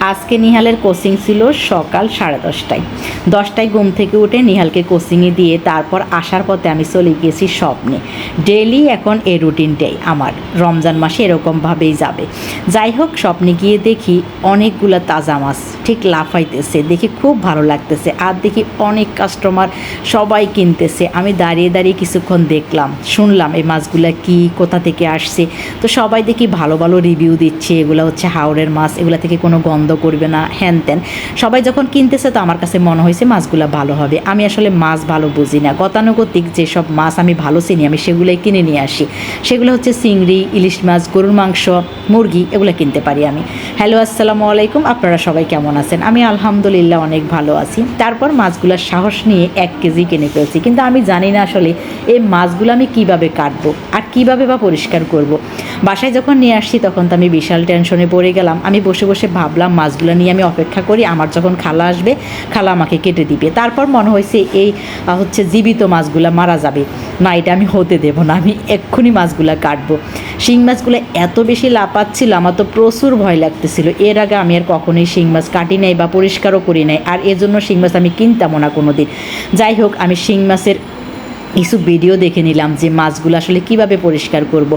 আজকে নিহালের কোচিং ছিল সকাল সাড়ে দশটায়। দশটায় ঘুম থেকে উঠে নিহালকে কোচিংয়ে দিয়ে তারপর আসার পথে আমি চলে গিয়েছি স্বপ্নে। ডেলি এখন এই রুটিনটাই আমার। রমজান মাসে এরকমভাবেই যাবে। যাই হোক, স্বপ্নে গিয়ে দেখি অনেকগুলো তাজা মাছ ঠিক লাফাইতেছে। দেখি খুব ভালো লাগতেছে। আর দেখি অনেক কাস্টমার সবাই কিনতেছে। আমি দাঁড়িয়ে দাঁড়িয়ে কিছুক্ষণ দেখলাম, শুনলাম এই মাছগুলা কি, কোথা থেকে আসছে। তো সবাই দেখি ভালো ভালো রিভিউ দিচ্ছে। এগুলো হচ্ছে হাওড়ের মাছ। এগুলো থেকে কোনো গন্ধ করবে না হ্যান ত্যান সবাই যখন কিনতেছে তো আমার কাছে মনে হয়েছে মাছগুলো ভালো হবে। আমি আসলে মাছ ভালো বুঝি না। গতানুগতিক যেসব মাছ আমি ভালো চিনি, আমি সেগুলোই কিনে নিয়ে আসি। সেগুলো হচ্ছে চিংড়ি, ইলিশ মাছ, গরুর মাংস, মুরগি, এগুলো কিনতে পারি আমি। হ্যালো, আসসালামু আলাইকুম। আপনারা সবাই কেমন আছেন? আমি আলহামদুলিল্লাহ অনেক ভালো আছি। তারপর মাছগুলোর সাহস নিয়ে এক কেজি কিনে ফেলছি। কিন্তু আমি জানি না আসলে এই মাছগুলো আমি কীভাবে কাটবো আর কীভাবে বা পরিষ্কার করব। বাসায় যখন নিয়ে আসছি তখন তো আমি বিশাল টেনশনে পড়ে গেলাম। আমি বসে বসে ভাবলাম মাছগুলো নিয়ে আমি অপেক্ষা করি, আমার যখন খালা আসবে, খালা আমাকে কেটে দিবে। তারপর মনে হয়েছে এই হচ্ছে জীবিত মাছগুলো মারা যাবে। না, এটা আমি হতে দেব না, আমি এক্ষুনি মাছগুলো কাটবো। শিং মাছগুলো এত বেশি লাপাচ্ছিল আমার তো প্রচুর ভয় লাগতেছিল। এর আগে আমি আর কখনোই শিং মাছ কাটি নাই বা পরিষ্কারও করি নাই, আর এজন্য শিং মাছ আমি কিনতামও না কোনো দিন যাই হোক, আমি শিং মাছের কিছু ভিডিও দেখে নিলাম যে মাছগুলো আসলে কীভাবে পরিষ্কার করব।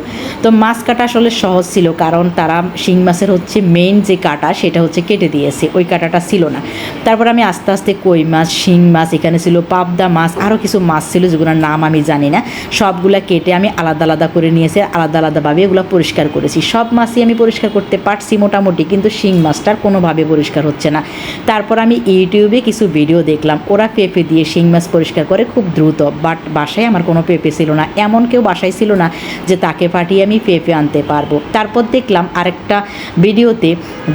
তো মাছ কাটা আসলে সহজ ছিল কারণ তারা শিং মাছের হচ্ছে মেইন যে কাটা সেটা হচ্ছে কেটে দিয়েছে, ওই কাটাটা ছিল না। তারপর আমি আস্তে আস্তে কই মাছ, শিং মাছ, এখানে ছিল পাবদা মাছ আরও কিছু মাছ ছিল যেগুলোর নাম আমি জানি না। সবগুলা কেটে আমি আলাদা আলাদা করে নিয়েছি, আলাদা আলাদাভাবে এগুলো পরিষ্কার করেছি। সব মাছই আমি পরিষ্কার করতে পারছি মোটামুটি, কিন্তু শিং মাছটার কোনোভাবে পরিষ্কার হচ্ছে না। তারপর আমি ইউটিউবে কিছু ভিডিও দেখলাম, ওরা পেঁপে দিয়ে শিং মাছ পরিষ্কার করে খুব দ্রুত বাট বাসায় আমার কোনো পেঁপে ছিল না, এমন কেউ বাসায় ছিল না যে তাকে পাঠিয়ে আমি পেঁপে আনতে পারব। তারপর দেখলাম আরেকটা ভিডিওতে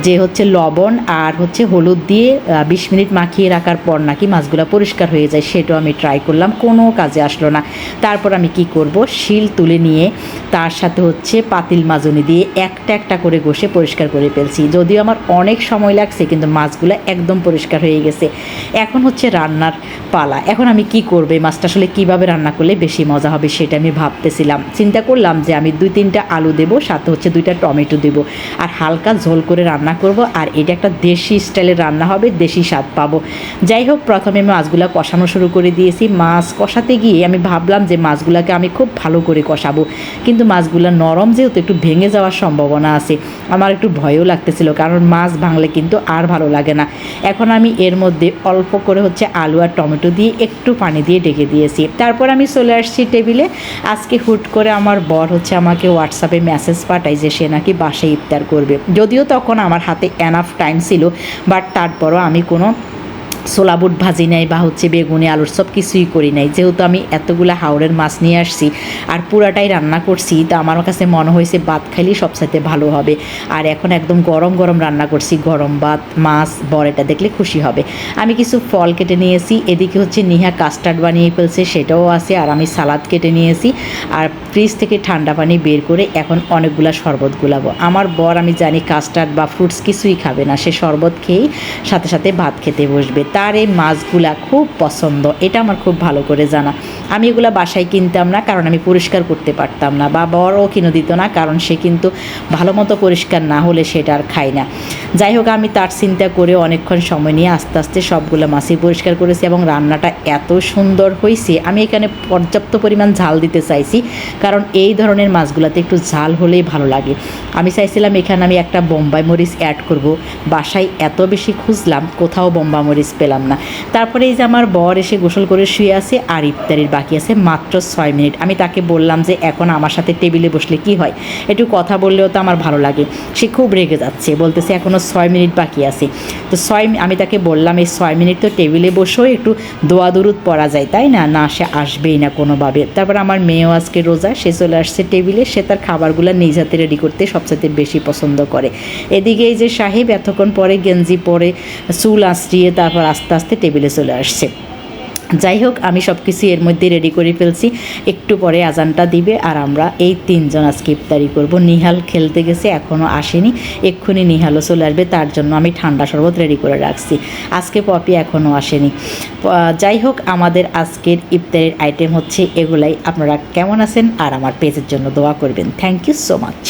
যে হচ্ছে লবণ আর হচ্ছে হলুদ দিয়ে বিশ মিনিট মাখিয়ে রাখার পর নাকি মাছগুলো পরিষ্কার হয়ে যায়, সেটাও আমি ট্রাই করলাম, কোনো কাজে আসলো না। তারপর আমি কি করব? শিল তুলে নিয়ে তার সাথে হচ্ছে পাতিল মাজনি দিয়ে একটা একটা করে ঘষে পরিষ্কার করে ফেলছি। যদিও আমার অনেক সময় লাগছে, কিন্তু মাছগুলো একদম পরিষ্কার হয়ে গেছে। এখন হচ্ছে রান্নার পালা। এখন আমি কি করবে? মাছটা আসলে কীভাবে রান্না করলে বেশি মজা হবে সেটা আমি ভাবতেছিলাম। চিন্তা করলাম যে আমি দুই তিনটা আলু দেবো, সাথে হচ্ছে দুইটা টমেটো দেবো। আর হালকা ঝোল করে রান্না করব আর এটা একটা দেশি স্টাইলের রান্না হবে, দেশি স্বাদ পাবো। যাই হোক, প্রথমে মাছগুলো কষানো শুরু করে দিয়েছি। মাছ কষাতে গিয়ে আমি ভাবলাম যে মাছগুলোকে আমি খুব ভালো করে কষাবো। কিন্তু মাছগুলো নরম যেহেতু একটু ভেঙে যাওয়ার সম্ভাবনা আছে, আমার একটু ভয়ও লাগতেছিল কারণ মাছ ভাঙলে কিন্তু আর ভালো লাগে না। এখন আমি এর মধ্যে অল্প করে হচ্ছে আলু আর টমেটো দিয়ে একটু পানি দিয়ে ডেকে দিয়েছি। তারপর আমি চলে আসছি টেবিলে। আজকে হুট করে আমার বর হচ্ছে আমাকে হোয়াটসঅ্যাপে মেসেজ পাঠায় যে সে নাকি বাসায় ইফতার করবে। যদিও তখন আমার হাতে এনাফ টাইম ছিল বাট তারপরও আমি কোনো ছোলা বুট ভাজি নাই বা হচ্ছে বেগুনে আলুর সব কিছুই করি নাই। যেহেতু আমি এতগুলো হাওড়ের মাছ নিয়ে আসছি আর পুরাটাই রান্না করছি, তো আমার কাছে মনে হয়েছে ভাত খাইলেই সবসাথে ভালো হবে। আর এখন একদম গরম গরম রান্না করছি, গরম ভাত, মাছ, বড়েটা দেখলে খুশি হবে। আমি কিছু ফল কেটে নিয়েছি, এদিকে হচ্ছে নিহা কাস্টার্ড বানিয়ে ফেলছে, সেটাও আছে, আর আমি সালাদ কেটে নিয়েছি। আর ফ্রিজ থেকে ঠান্ডা পানি বের করে এখন অনেকগুলা শরবত গুলাবো। আমার বর, আমি জানি, কাস্টার্ড বা ফ্রুটস কিছুই খাবে না, সে শরবত খেয়েই সাথে সাথে ভাত খেতে বসবে। তার এই মাছগুলা খুব পছন্দ। এটা আমার খুব ভালো করে জানা। আমি এগুলো বাসায় কিনতাম না, কারণ আমি পরিষ্কার করতে পারতাম না বা বড়ও কিনে দিত না, কারণ সে কিন্তু ভালো মতো পরিষ্কার না হলে সেটা আর খায় না। যাই হোক, আমি তার চিন্তা করে অনেকক্ষণ সময় নিয়ে আস্তে আস্তে সবগুলো মাছই পরিষ্কার করেছি এবং রান্নাটা এত সুন্দর হয়েছে আমি এখানে পর্যাপ্ত পরিমাণ ঝাল দিতে চাইছি, কারণ এই ধরনের মাছগুলোতে একটু ঝাল হলেই ভালো লাগে। আমি চাইছিলাম এখানে আমি একটা বোম্বাই মরিচ অ্যাড করব। বাসায় এত বেশি খুঁজলাম, কোথাও বোম্বা মরিচ পেলাম না। তারপরে এই যে আমার বর এসে গোসল করে শুয়ে আছে আর ইফতারির বাকি আছে মাত্র ছয় মিনিট। আমি তাকে বললাম যে, এখন আমার সাথে টেবিলে বসলে কি হয়? একটু কথা বললেও তো আমার ভালো লাগে। সে খুব রেগে যাচ্ছে, বলতেছে এখনও ছয় মিনিট বাকি আছে। তো ছয় আমি তাকে বললাম, এই ছয় মিনিট তো টেবিলে বসেও একটু দোয়া দুরুদ পড়া যায়, তাই না? না, সে আসবেই না কোনোভাবে। তারপর আমার মেয়েও আজকে রোজা, সে চলে আসছে টেবিলে, সে তার খাবারগুলো নিজ হাতে রেডি করতে সবচেয়ে বেশি পছন্দ করে। এদিকে এই যে সাহেব, এতক্ষণ পরে গেঞ্জি পরে চুল আঁচড়িয়ে তারপর আস্তে আস্তে টেবিলে চলে আসছে। যাই হোক আমি সব কিছু এর মধ্যে রেডি করে ফেলছি। একটু পরে আজানটা দিবে আর আমরা এই তিনজন আজকে ইফতারি করব। নিহাল খেলতে গেছে এখনও আসেনি। এক্ষুনি নিহালও চলে আসবে, তার জন্য আমি ঠান্ডা শরবত রেডি করে রাখছি। আজকে পপি এখনও আসেনি। যাই হোক আমাদের আজকের ইফতারের আইটেম হচ্ছে এগুলাই। আপনারা কেমন আছেন আর আমার পেজের জন্য দোয়া করবেন। Thank you so much